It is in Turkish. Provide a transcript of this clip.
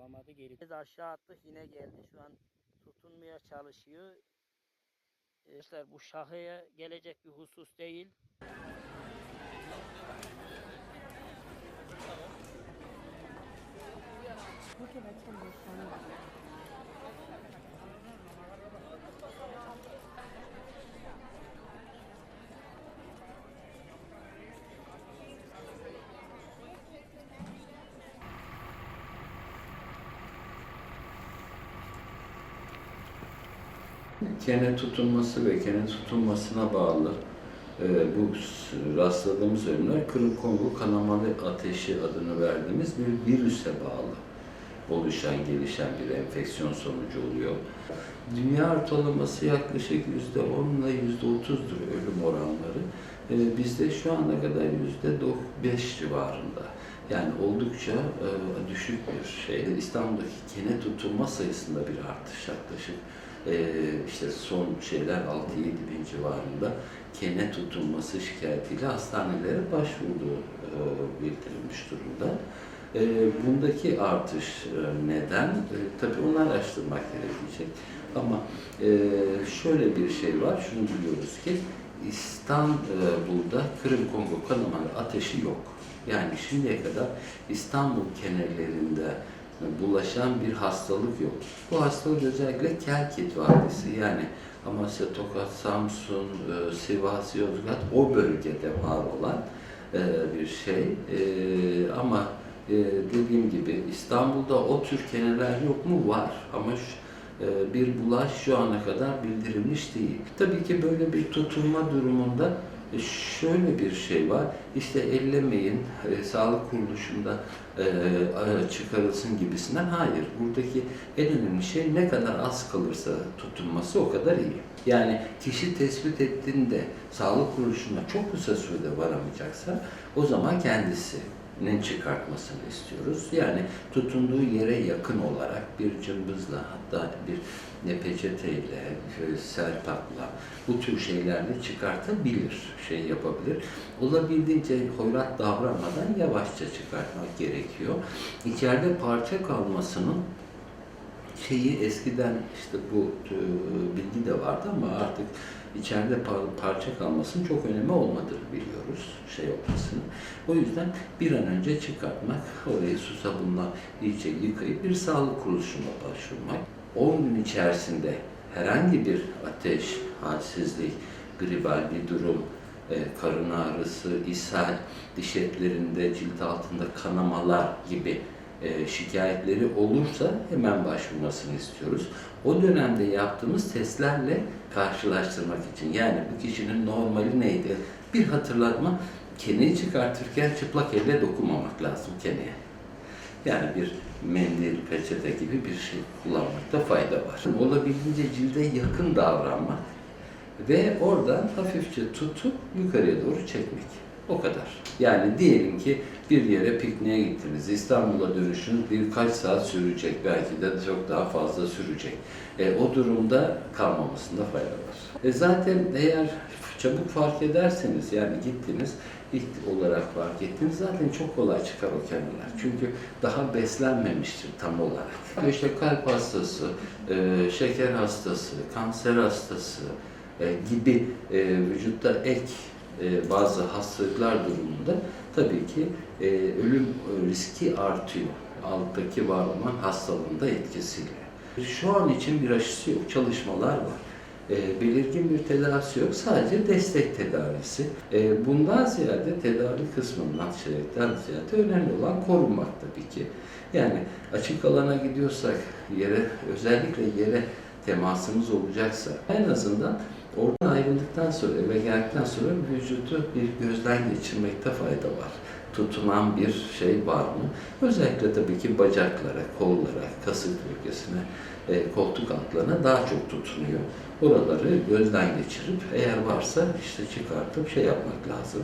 bulamadı geri. Biz aşağı attık yine geldi şu an tutunmaya çalışıyor. Arkadaşlar bu şahıya gelecek bir husus değil. Kene tutunması ve kene tutunmasına bağlı e, bu rastladığımız ölümler Kırım Kongo kanamalı ateşi adını verdiğimiz bir virüse bağlı oluşan, gelişen bir enfeksiyon sonucu oluyor. Dünya ortalaması yaklaşık yüzde 10 ile yüzde 30'dur ölüm oranları. E, bizde şu ana kadar yüzde 5 civarında. Yani oldukça e, düşük bir şey. İstanbul'daki kene tutulma sayısında bir artış yaklaşık e, işte son şeyler 6-7 bin civarında kene tutulması şikayetiyle hastanelere başvurduğu e, bildirilmiş durumda. E, bundaki artış e, neden? E, tabii onu araştırmak gerekecek. Ama e, şöyle bir şey var, şunu biliyoruz ki İstanbul'da Kırım Kongo kanamalı ateşi yok. Yani şimdiye kadar İstanbul kenarlarında bulaşan bir hastalık yok. Bu hastalık özellikle Kelkit Vadisi yani Amasya, Tokat, Samsun, e, Sivas, Yozgat o bölgede var olan e, bir şey. E, Ama dediğim gibi İstanbul'da o tür keneler yok mu? Var. Ama şu- bir bulaş şu ana kadar bildirilmiş değil. Tabii ki böyle bir tutulma durumunda şöyle bir şey var. İşte ellemeyin, e, sağlık kuruluşunda e, e, çıkarılsın gibisinden. Hayır. Buradaki en önemli şey ne kadar az kalırsa tutulması o kadar iyi. Yani kişi tespit ettiğinde sağlık kuruluşuna çok kısa sürede varamayacaksa o zaman kendisinin çıkartmasını istiyoruz. Yani tutunduğu yere yakın olarak bir cımbızla hatta bir ne peçeteyle, şöyle serpakla bu tür şeylerle çıkartabilir, şey yapabilir. Olabildiğince hoyrat davranmadan yavaşça çıkartmak gerekiyor. İçeride parça kalmasının şeyi eskiden işte bu e, bilgi de vardı ama artık içeride par- parça kalmasının çok önemi olmadığını biliyoruz şey olmasını. O yüzden bir an önce çıkartmak, orayı su sabunla iyice yıkayıp bir sağlık kuruluşuna başvurmak. 10 gün içerisinde herhangi bir ateş, halsizlik, gribal bir durum, e, karın ağrısı, ishal, diş etlerinde, cilt altında kanamalar gibi e, şikayetleri olursa hemen başvurmasını istiyoruz. O dönemde yaptığımız testlerle karşılaştırmak için yani bu kişinin normali neydi? Bir hatırlatma, keneyi çıkartırken çıplak elle dokunmamak lazım keneye. Yani bir mendil, peçete gibi bir şey kullanmakta fayda var. Olabildiğince cilde yakın davranmak ve oradan hafifçe tutup yukarıya doğru çekmek. O kadar. Yani diyelim ki bir yere pikniğe gittiniz. İstanbul'a dönüşün birkaç saat sürecek. Belki de çok daha fazla sürecek. E, o durumda kalmamasında fayda var. E, zaten eğer çabuk fark ederseniz yani gittiniz ilk olarak fark ettiniz zaten çok kolay çıkar o kenarlar. Çünkü daha beslenmemiştir tam olarak. İşte kalp hastası, e, şeker hastası, kanser hastası e, gibi e, vücutta ek e, bazı hastalıklar durumunda tabii ki e, ölüm riski artıyor. Alttaki var olan hastalığın da etkisiyle. Şu an için bir aşısı yok, çalışmalar var. E, belirgin bir tedavisi yok, sadece destek tedavisi. Bundan ziyade tedavi kısmından şeyden ziyade önemli olan korunmak tabii ki. Yani açık alana gidiyorsak, yere özellikle yere temasımız olacaksa en azından oradan ayrıldıktan sonra eve geldikten sonra vücudu bir gözden geçirmekte fayda var. Tutunan bir şey var mı? Özellikle tabii ki bacaklara, kollara, kasık bölgesine, e, koltuk altlarına daha çok tutunuyor. Oraları gözden geçirip eğer varsa işte çıkartıp şey yapmak lazım.